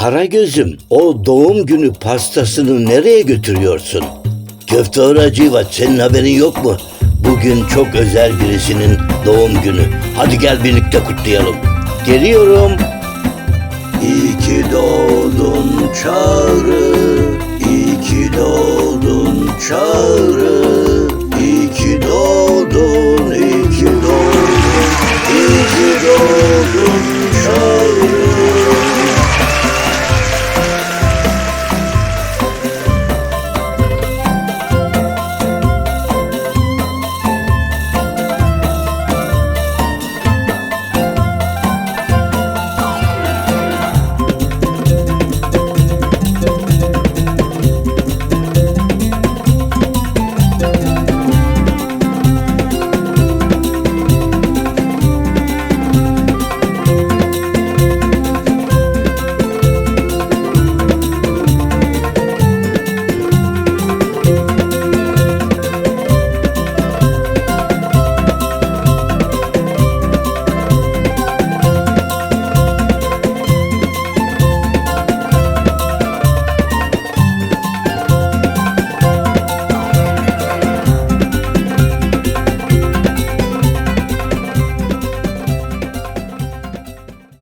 Karagöz'üm o doğum günü pastasını nereye götürüyorsun? Köfte Hacivat senin haberin yok mu? Bugün çok özel birisinin doğum günü. Hadi gel birlikte kutlayalım. Geliyorum. İyi ki doğdun Çağrı, iyi ki doğdun Çağrı, iyi ki doğdun, iyi ki doğdun, iyi ki doğdun